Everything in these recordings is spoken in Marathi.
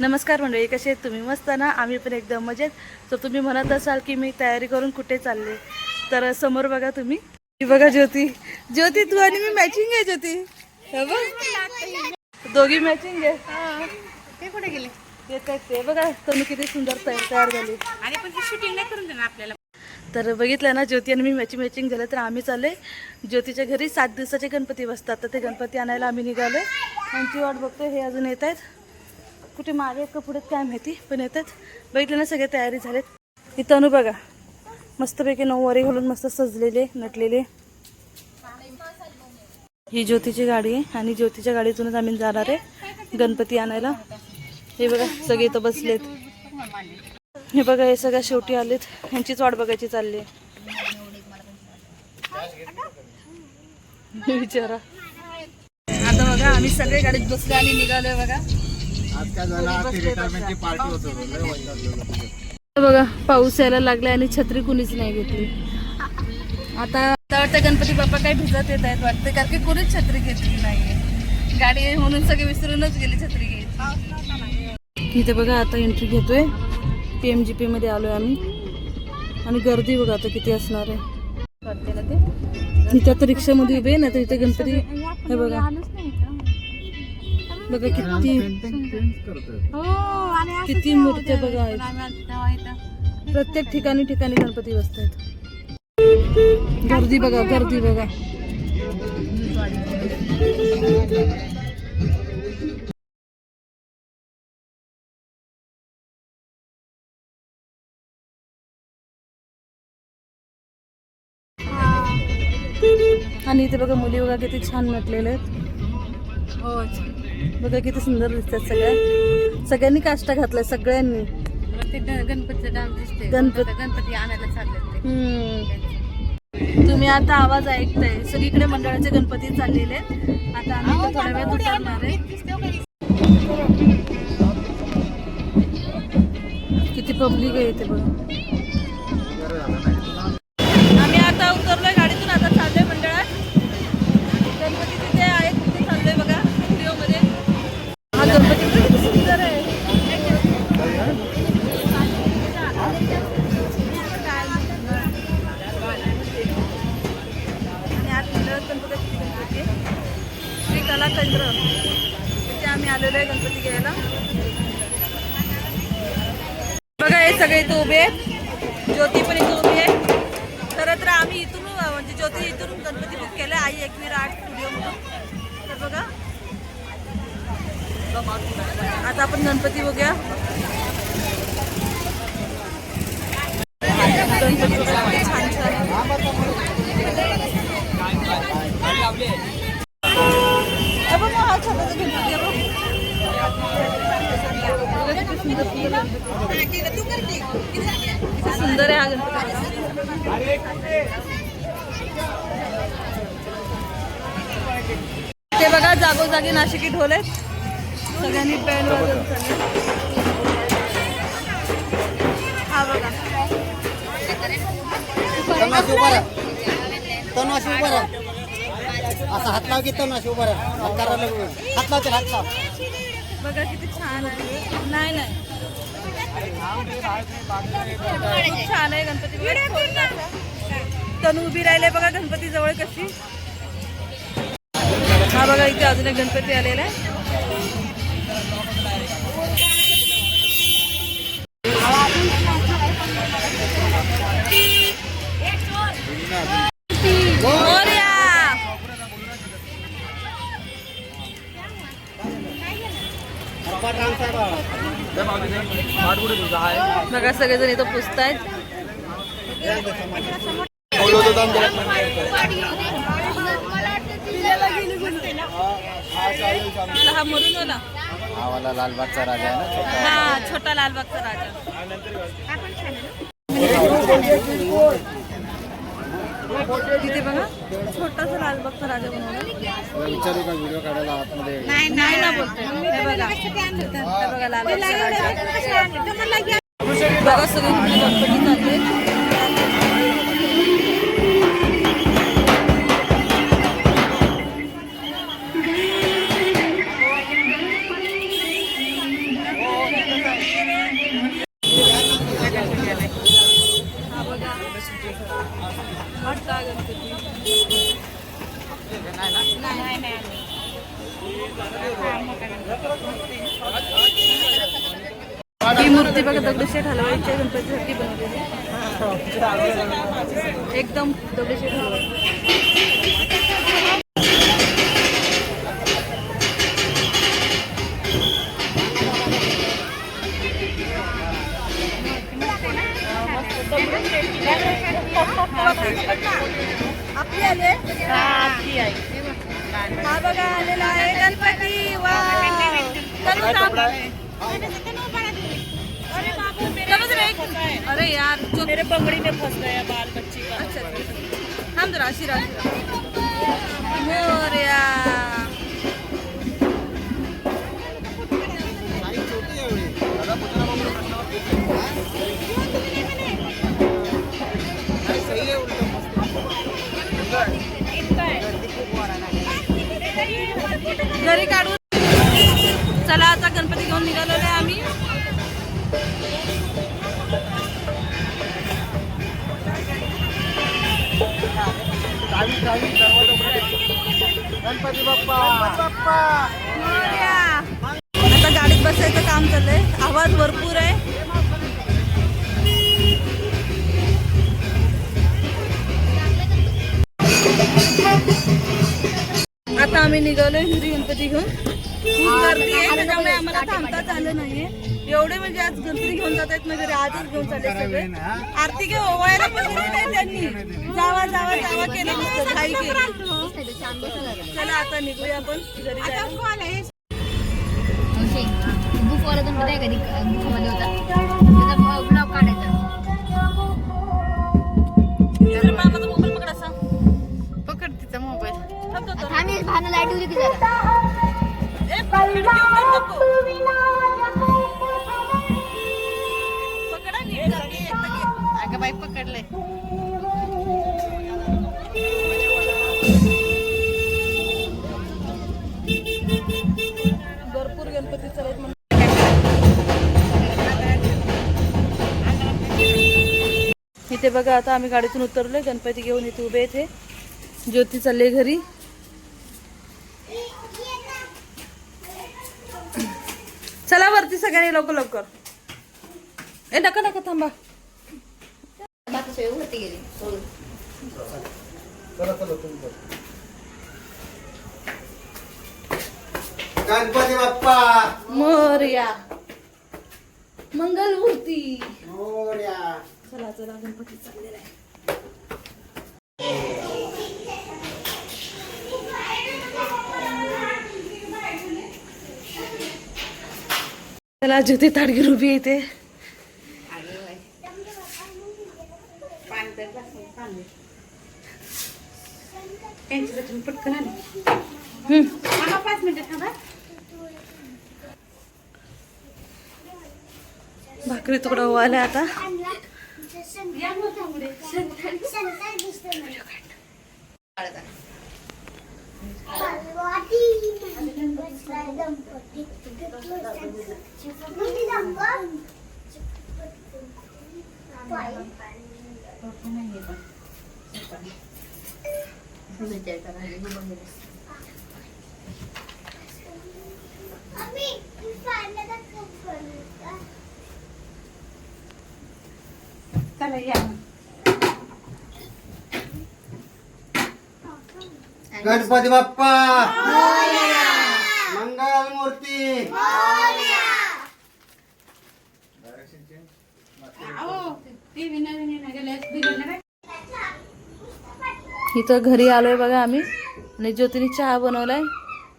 नमस्कार मंडळी कसे आहेत तुम्ही? मस्त ना? आम्ही पण एकदम मजेत. तर तुम्ही म्हणत असाल की मी तयारी करून कुठे चालले? तर समोर बघा तुम्ही. बघा ज्योती. ज्योती तू आणि मी मॅचिंग आहे ज्योती. दोघी मॅचिंग आहे. ते कुठे गेले? येत आहेत ते बघा. तुम्ही किती सुंदर तयार तयार झाली. आणि पण ती शूटिंग नाही करून देणार आपल्याला. तर बघितलं ना ज्योती आणि मी मॅचिंग मॅचिंग झालं तर आम्ही चालले ज्योतीच्या घरी सात दिवसाचे गणपती बसतात. तर ते गणपती आणायला आम्ही निघालो त्यांची वाट बघतोय हे अजून येत आहेत. कुठे मागे आहेत का पुढे काय माहिती. पण येतात. बघितलं ना सगळ्या तयारी झालेत. इथं अनु बघा. मस्तपैकी नऊवारी घालून मस्त सजलेले नटलेले. ही ज्योतीची गाडी आहे आणि ज्योतीच्या गाडीतूनच आम्ही जाणार आहे गणपती आणायला. हे बघा सगळे इथं बसलेत. हे बघा हे सगळ्या शेवटी आलेत. ह्यांचीच वाट बघायची चालली आहे. विचारा. आता बघा आम्ही सगळे गाडीत बसले आणि निघालोय बघा. बघा पाऊस यायला लागलाय आणि छत्री कुणीच नाही घेतली. आता आता वाटतं गणपती बाप्पा काय भिजत येत आहेत वाटतं कारण की कोणीच छत्री घेतली नाहीये. गाडी म्हणून सगळे विसरूनच गेले छत्री घ्यायची. इथे बघा आता एंट्री घेतोय. पी एम जी पी मध्ये आलोय आम्ही. आणि गर्दी बघा आता किती असणार आहे. इथे आता रिक्षामध्ये उभे ना तर इथे गणपती हे बघा. बघा किती हो आणि किती मूर्त्या बघा. आहेत. प्रत्येक ठिकाणी ठिकाणी गणपती बसतात. गर्दी बघा गर्दी बघा. आणि इथे बघा मुली बघा किती छान नटलेले आहेत. हो बघा किती सुंदर दिसतात सगळ्या. सगळ्यांनी काष्टा घातलाय सगळ्यांनी. गणपतीचा डान्स दिसते गणपत- गणपती आणायला चालले. तुम्ही आता आवाज ऐकताय. सगळीकडे मंडळाचे गणपती चाललेले आहेत. आता आम्ही थोड्या वेळात उतरणार आहे. किती पब्लिक आहे इथे बघा. आम्ही आता उतरलोय. कला केंद्र. तिथे आम्ही आलेलो आहे गणपती घ्यायला. बघा हे सगळे इथं उभे आहेत. ज्योती पण इथं उभी आहे. खरं तर आम्ही इथून म्हणजे ज्योती इथून गणपती बुक केलं आई एकवीर आर्ट स्टुडिओमधून तर बघा. आता आपण गणपती बघूया. गणपती छान छान आहे. हे बघ, हा छोटासा गणपती आहे बघ. बघा किती सुंदर आहे हा गणपती. ते बघा जागोजागी नाशिकी ढोल आहेत. सगळ्यांनी पेन वाजवत चालले. हा बघा. तमाशी उभा राहा. तमाशी उभा राहा. असा हात लाव की तमाशी उभा राहा. हात लावते हात लाव. बघा किती छान आहे. नाही नाही. खूप छान आहे गणपती. तनू उभी राहिले बघा गणपती जवळ कशी. हा बघा इथे अजून एक गणपती आलेला आहे. बघा सगळेजण इथं पुसतायत. हा मरून हा लालबागचा राजा आहे ना छोटा हा छोटा लालबागचा राजा. तिथे बघा छोटासा लालबागचा राजा बनवला विचारू का व्हिडिओ काढायला आतमध्ये? नाही ना बोलतोय. हे बघा. हे बघा लालबागचा राजा. बघा सगळे गणपती चालले ही मूर्ती बघा दगडूशेठ हलवाईच्या गणपतीसाठी बनवलेली एकदम दगडूशेठ हलवाई अरे यार जो मेरे बंगड़ी में फंस गया बाल बच्ची का। अच्छा थांब जरा आशीर्वाद मोरया घरी काढून गणपती बाप्पा. बाप्पा. मोरया. आता गाडीत बसायचं काम चाललंय. आवाज भरपूर आहे. आता आम्ही निघालोय घरी गणपती घेऊन. खूप गर्दी आहे त्याच्यामुळे आम्हाला थांबताच आलं नाहीये. एवढे म्हणजे आज गणपती घेऊन जात आहेत ना घरी आजच घेऊन चालले सगळे. आरती घेऊ ओवायला पण दिली नाही त्यांनी. जावा जावा जावा केलं घाई केली. चला आता निघूया आपण. घरी जायला. गुफवाला गणपती आहे कधी गुफामध्ये होता. त्याचा ब्लॉग काढायचा. जरा मामाचा मोबाईल पकड असा. पकड तिचा मोबाईल थांब, भांडण लाइट होती की घे. पकडलंय. भरपूर गणपती चालत म्हणून इथे बघा आता आम्ही गाडीतून उतरलोय. गणपती घेऊन इथे उभे इथे. ज्योती चालले घरी. चला वरती सगळ्यांनी लवकर लवकर. ए नका नका थांबा. सोय वरती गेली. सोडून. गणपती बाप्पा! मोरया. मंगलमूर्ती मोरया. चला चला गणपती चाललेला आहे. चला ज्योती ताडगीर उभी आहे इथे पटकन आले थांबा पाच मिनिटं थांबा भाकरी तुकडा व्हायला आता. चला या गणपती बाप्पा मंगल मूर्ती इथं घरी आलोय बघा आम्ही. आणि ज्योतीने चहा बनवलाय.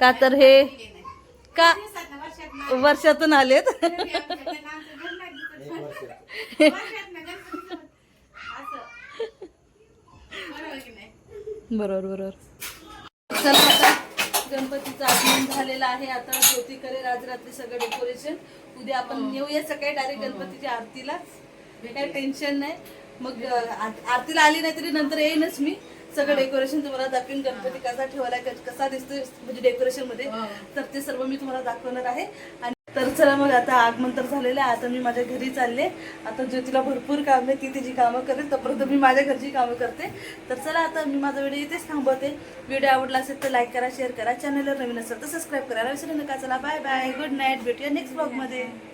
का तर हे का वर्षातून आलेत. बरोबर बरोबर. चला आता गणपतीचं आगमन झालेलं आहे. आता ज्योती करेल आज रात्री सगळं डेकोरेशन उद्या आपण येऊया सकाळी डायरेक्ट गणपतीच्या आरतीला. काही टेन्शन नाही. मग आरतीला आली नाही तरी नंतर येईनच मी. सगळं डेकोरेशन तुम्हाला दाखवेन गणपती कसा ठेवलाय क- कसा दिसतोय म्हणजे डेकोरेशनमध्ये. तर ते सर्व मी तुम्हाला दाखवणार आहे. आणि तर चला मग आता आगमन तर झालेलं आहे. आता मी माझ्या घरी चालले. आता ज्योतीला भरपूर काम आहे. ती तिची कामं करते. तोपर्यंत मी माझ्या घरची कामं करते. तर चला आता मी माझा व्हिडिओ इथेच थांबवते. व्हिडिओ आवडला असेल तर लाईक करा शेअर करा. चॅनलवर नवीन असेल तर सबस्क्राईब करायला विसरू नका चला. बाय बाय गुड नाईट भेटूया नेक्स्ट ब्लॉगमध्ये